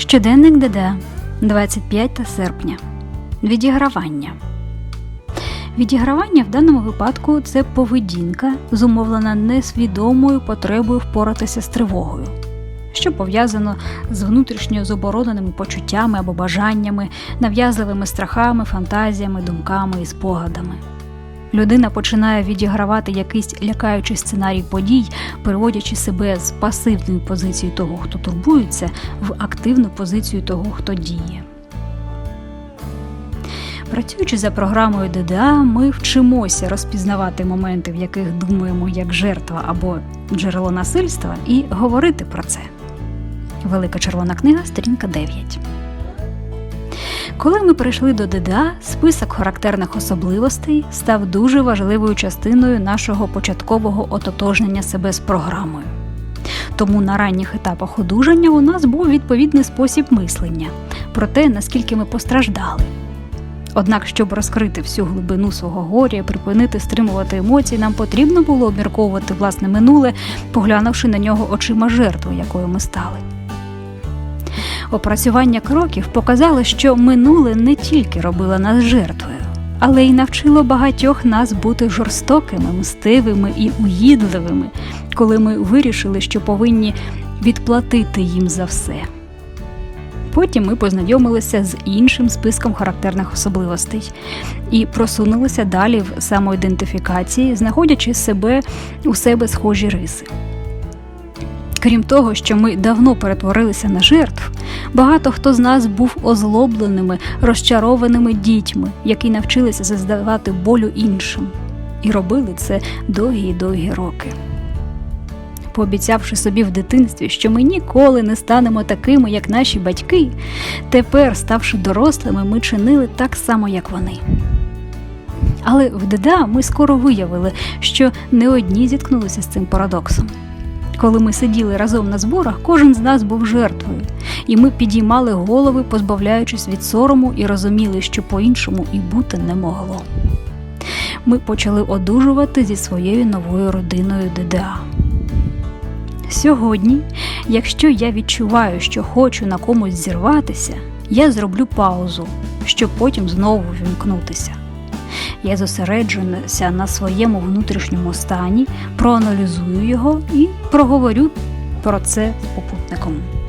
Щоденник ДД 25 серпня. Відігравання. Відігравання в даному випадку це поведінка, зумовлена несвідомою потребою впоратися з тривогою, що пов'язано з внутрішньо забороненими почуттями або бажаннями, нав'язливими страхами, фантазіями, думками і спогадами. Людина починає відігравати якийсь лякаючий сценарій подій, переводячи себе з пасивної позиції того, хто турбується, в активну позицію того, хто діє. Працюючи за програмою ДДА, ми вчимося розпізнавати моменти, в яких думаємо як жертва або джерело насильства, і говорити про це. Велика червона книга, сторінка 9. Коли ми прийшли до ДДА, список характерних особливостей став дуже важливою частиною нашого початкового ототожнення себе з програмою. Тому на ранніх етапах одужання у нас був відповідний спосіб мислення про те, наскільки ми постраждали. Однак, щоб розкрити всю глибину свого горя, припинити стримувати емоції, нам потрібно було обмірковувати власне минуле, поглянувши на нього очима жертви, якою ми стали. Опрацювання кроків показало, що минуле не тільки робило нас жертвою, але й навчило багатьох нас бути жорстокими, мстивими і уїдливими, коли ми вирішили, що повинні відплатити їм за все. Потім ми познайомилися з іншим списком характерних особливостей і просунулися далі в самоідентифікації, знаходячи себе у себе схожі риси. Крім того, що ми давно перетворилися на жертв, багато хто з нас був озлобленими, розчарованими дітьми, які навчилися заздавати болю іншим, і робили це довгі довгі роки. Пообіцявши собі в дитинстві, що ми ніколи не станемо такими, як наші батьки, тепер, ставши дорослими, ми чинили так само, як вони. Але в ДДА ми скоро виявили, що не одні зіткнулися з цим парадоксом. Коли ми сиділи разом на зборах, кожен з нас був жертвою, і ми підіймали голови, позбавляючись від сорому, і розуміли, що по-іншому і бути не могло. Ми почали одужувати зі своєю новою родиною ДДА. Сьогодні, якщо я відчуваю, що хочу на комусь зірватися, я зроблю паузу, щоб потім знову вімкнутися. Я зосереджуся на своєму внутрішньому стані, проаналізую його і проговорю про це з попутником.